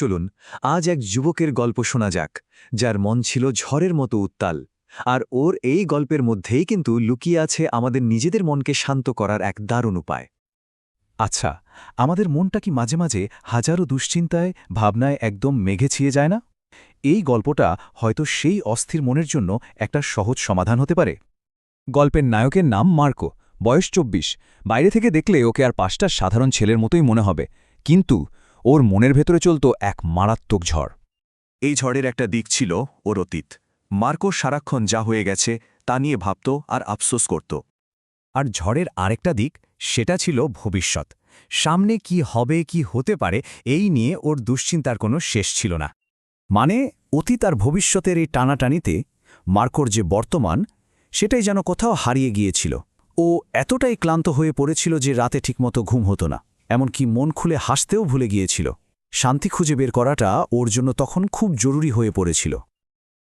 চলুন, আজ এক যুবকের গল্প শোনা যাক, যার মন ছিল ঝড়ের মতো উত্তাল। আর ওর এই গল্পের মধ্যেই কিন্তু লুকিয়ে আছে আমাদের নিজেদের মনকে শান্ত করার এক দারুণ উপায়। আচ্ছা আমাদের মনটা কি মাঝে মাঝে হাজারো দুশ্চিন্তায়, ভাবনায় একদম মেঘে ছিয়ে যায় না? এই গল্পটা হয়তো সেই অস্থির মনের জন্য একটা সহজ সমাধান হতে পারে। গল্পের নায়কের নাম মার্কো, বয়স চব্বিশ। বাইরে থেকে দেখলে ওকে আর পাঁচটা সাধারণ ছেলের মতোই মনে হবে। কিন্তু ওর মনের ভেতরে চলত এক মারাত্মক ঝড়। এই ঝড়ের একটা দিক ছিল ওর অতীত। মার্কো সারাক্ষণ যা হয়ে গেছে তা নিয়ে ভাবত আর আফসোস করত। আর ঝড়ের আরেকটা দিক, সেটা ছিল ভবিষ্যৎ। সামনে কি হবে, কি হতে পারে, এই নিয়ে ওর দুশ্চিন্তার কোনো শেষ ছিল না। মানে অতীত আর ভবিষ্যতের এই টানাটানিতে মার্কোর যে বর্তমান, সেটাই যেন কোথাও হারিয়ে গিয়েছিল। ও এতটাই ক্লান্ত হয়ে পড়েছিল যে রাতে ঠিকমতো ঘুম হতো না। এমনকি মন খুলে হাসতেও ভুলে গিয়েছিল। শান্তি খুঁজে বের করাটা ওর জন্য তখন খুব জরুরি হয়ে পড়েছিল।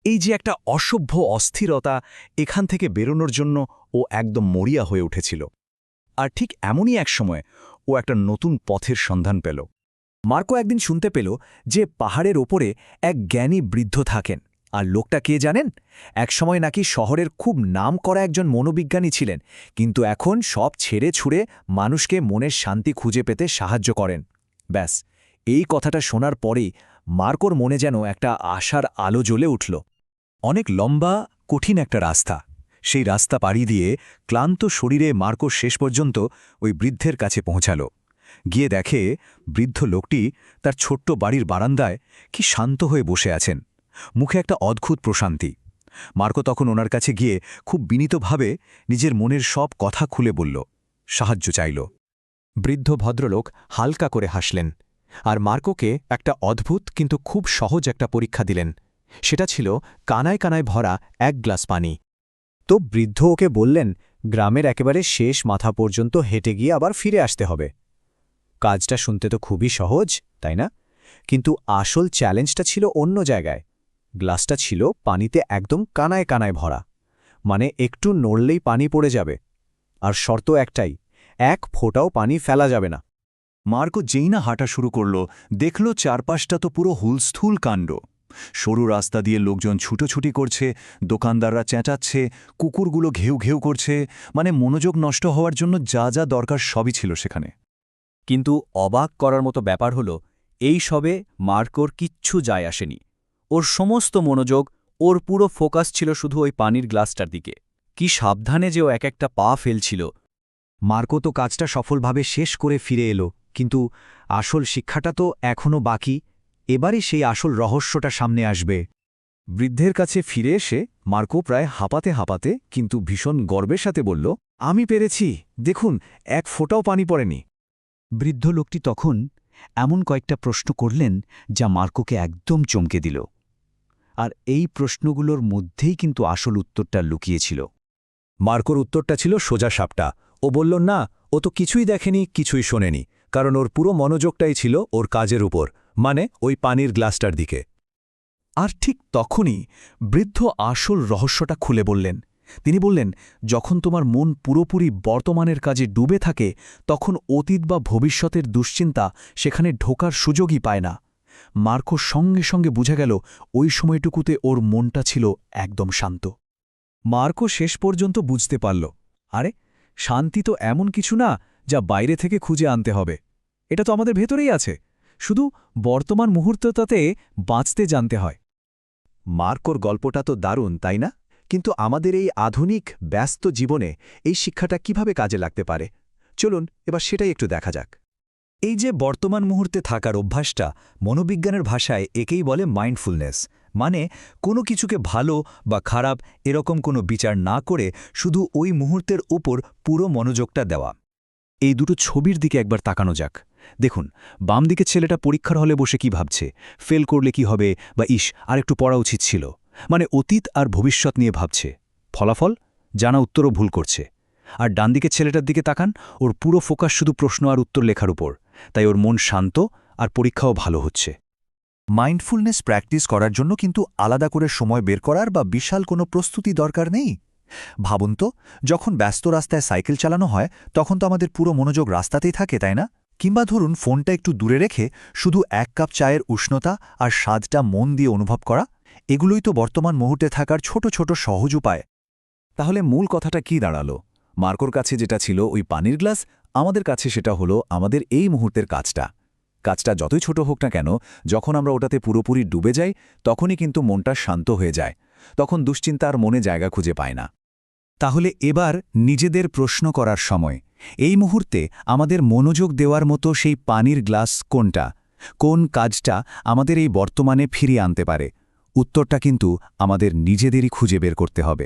এই যে একটা অসভ্য অস্থিরতা এখান থেকে বেরোনোর জন্য ও একদম মরিয়া হয়ে উঠেছিল। আর ঠিক এমনই এক সময় ও একটা নতুন পথের সন্ধান পেল। মার্কো একদিন শুনতে পেল যে পাহাড়ের ওপরে এক জ্ঞানী বৃদ্ধ থাকেন। আর লোকটা কে জানেন? একসময় নাকি শহরের খুব নাম করা একজন মনোবিজ্ঞানী ছিলেন, কিন্তু এখন সব ছেড়ে ছুড়ে মানুষকে মনের শান্তি খুঁজে পেতে সাহায্য করেন। ব্যাস, এই কথাটা শোনার পরেই মার্কোর মনে যেন একটা আশার আলো জ্বলে উঠল। অনেক লম্বা, কঠিন একটা রাস্তা। সেই রাস্তা পাড়ি দিয়ে ক্লান্ত শরীরে মার্কো শেষ পর্যন্ত ওই বৃদ্ধের কাছে পৌঁছাল। গিয়ে দেখে বৃদ্ধ লোকটি তার ছোট্ট বাড়ির বারান্দায় কি শান্ত হয়ে বসে আছেন। মুখে একটা অদ্ভুত প্রশান্তি। মার্কো তখন ওনার কাছে গিয়ে খুব বিনীতভাবে নিজের মনের সব কথা খুলে বলল। সাহায্য চাইল। বৃদ্ধ ভদ্রলোক হালকা করে হাসলেন আর মার্কোকে একটা অদ্ভুত কিন্তু খুব সহজ একটা পরীক্ষা দিলেন। সেটা ছিল কানায় কানায় ভরা এক গ্লাস পানি। তো বৃদ্ধ ওকে বললেন, গ্রামের একেবারে শেষ মাথা পর্যন্ত হেঁটে গিয়ে আবার ফিরে আসতে হবে। কাজটা শুনতে তো খুবই সহজ, তাই না? কিন্তু আসল চ্যালেঞ্জটা ছিল অন্য জায়গায়। গ্লাসটা ছিল পানিতে একদম কানায় কানায় ভরা। মানে একটু নড়লেই পানি পড়ে যাবে। আর শর্ত একটাই, এক ফোঁটাও পানি ফেলা যাবে না। মার্কো যেই না হাঁটা শুরু করল, দেখল চারপাশটা তো পুরো হুলস্থুল কাণ্ড। সরু রাস্তা দিয়ে লোকজন ছুটোছুটি করছে, দোকানদাররা চেঁচাচ্ছে, কুকুরগুলো ঘেউ ঘেউ করছে মানে মনোযোগ নষ্ট হওয়ার জন্য যা যা দরকার সবই ছিল সেখানে। কিন্তু অবাক করার মতো ব্যাপার হল, এই সবে মার্কোর কিচ্ছু যায় আসেনি। ওর সমস্ত মনোযোগ, ওর পুরো ফোকাস ছিল শুধু ওই পানির গ্লাসটার দিকে। কি সাবধানে যে ও এক একটা পা ফেলছিল। মার্কো তো কাজটা সফলভাবে শেষ করে ফিরে এলো, কিন্তু আসল শিক্ষাটা তো এখনও বাকি। এবারই সেই আসল রহস্যটা সামনে আসবে। বৃদ্ধের কাছে ফিরে এসে মার্কো প্রায় হাঁপাতে হাঁপাতে, কিন্তু ভীষণ গর্বের সাথে বলল, আমি পেরেছি। দেখুন, এক ফোঁটাও পানি পড়েনি। বৃদ্ধ লোকটি তখন এমন কয়েকটা প্রশ্ন করলেন, যা মার্কোকে একদম চমকে দিল। আর এই প্রশ্নগুলোর মধ্যেই কিন্তু আসল উত্তরটা লুকিয়েছিল। মার্কোর উত্তরটা ছিল সোজা সাপটা। ও বলল, না, ও তো কিছুই দেখেনি, কিছুই শোনেনি। কারণ ওর পুরো মনোযোগটাই ছিল ওর কাজের উপর মানে ওই পানির গ্লাসটার দিকে। আর ঠিক তখনই বৃদ্ধ আসল রহস্যটা খুলে বললেন। তিনি বললেন, যখন তোমার মন পুরোপুরি বর্তমানের কাজে ডুবে থাকে, তখন অতীত বা ভবিষ্যতের দুশ্চিন্তা সেখানে ঢোকার সুযোগই পায় না। মার্কো সঙ্গে সঙ্গে বুঝা গেল, ওই সময়টুকুতে ওর মনটা ছিল একদম শান্ত। মার্কো শেষ পর্যন্ত বুঝতে পারল, আরে, শান্তি তো এমন কিছু না যা বাইরে থেকে খুঁজে আনতে হবে। এটা তো আমাদের ভেতরেই আছে, শুধু বর্তমান মুহূর্তটাতে বাঁচতে জানতে হয়। মার্কোর গল্পটা তো দারুণ, তাই না? কিন্তু আমাদের এই আধুনিক, ব্যস্ত জীবনে এই শিক্ষাটা কীভাবে কাজে লাগতে পারে? চলুন, এবার সেটাই একটু দেখা যাক। এই যে বর্তমান মুহূর্তে থাকার অভ্যাসটা মনোবিজ্ঞানের ভাষায় একেই বলে মাইন্ডফুলনেস মানে কোনো কিছুকে ভালো বা খারাপ এরকম কোনো বিচার না করে শুধু ওই মুহূর্তের ওপর পুরো মনোযোগটা দেওয়া। এই দুটো ছবির দিকে একবার তাকানো যাক। দেখুন বাম দিকে ছেলেটা পরীক্ষার হলে বসে কি ভাবছে ফেল করলে কি হবে বা ইস আর একটু পড়া উচিত ছিল। মানে অতীত আর ভবিষ্যৎ নিয়ে ভাবছে। ফলাফল? জানা উত্তরও ভুল করছে। আর ডান দিকে ছেলেটার দিকে তাকান, ওর পুরো ফোকাস শুধু প্রশ্ন আর উত্তর লেখার উপর। তাই ওর মন শান্ত আর পরীক্ষাও ভালো হচ্ছে। মাইন্ডফুলনেস প্র্যাকটিস করার জন্য কিন্তু আলাদা করে সময় বের করার বা বিশাল কোনো প্রস্তুতি দরকার নেই। ভাবুন তো, যখন ব্যস্ত রাস্তায় সাইকেল চালানো হয়, তখন তো আমাদের পুরো মনোযোগ রাস্তাতেই থাকে, তাই না? কিংবা ধরুন, ফোনটা একটু দূরে রেখে শুধু এক কাপ চায়ের উষ্ণতা আর স্বাদটা মন দিয়ে অনুভব করা, এগুলোই তো বর্তমান মুহূর্তে থাকার ছোট ছোট সহজ উপায়। তাহলে মূল কথাটা কি দাঁড়াল? মার্কোর কাছে যেটা ছিল ওই পানির গ্লাস আমাদের কাছে সেটা হলো আমাদের এই মুহূর্তের কাজটা। কাজটা যতই ছোট হোক না কেন, যখন আমরা ওটাতে পুরোপুরি ডুবে যাই, তখনই কিন্তু মনটা শান্ত হয়ে যায়। তখন দুশ্চিন্তার মনে জায়গা খুঁজে পায় না। তাহলে এবার নিজেদের প্রশ্ন করার সময়, এই মুহূর্তে আমাদের মনোযোগ দেওয়ার মতো সেই পানির গ্লাস কোনটা? কোন কাজটা আমাদের এই বর্তমানে ফিরিয়ে আনতে পারে? উত্তরটা কিন্তু আমাদের নিজেদেরই খুঁজে বের করতে হবে।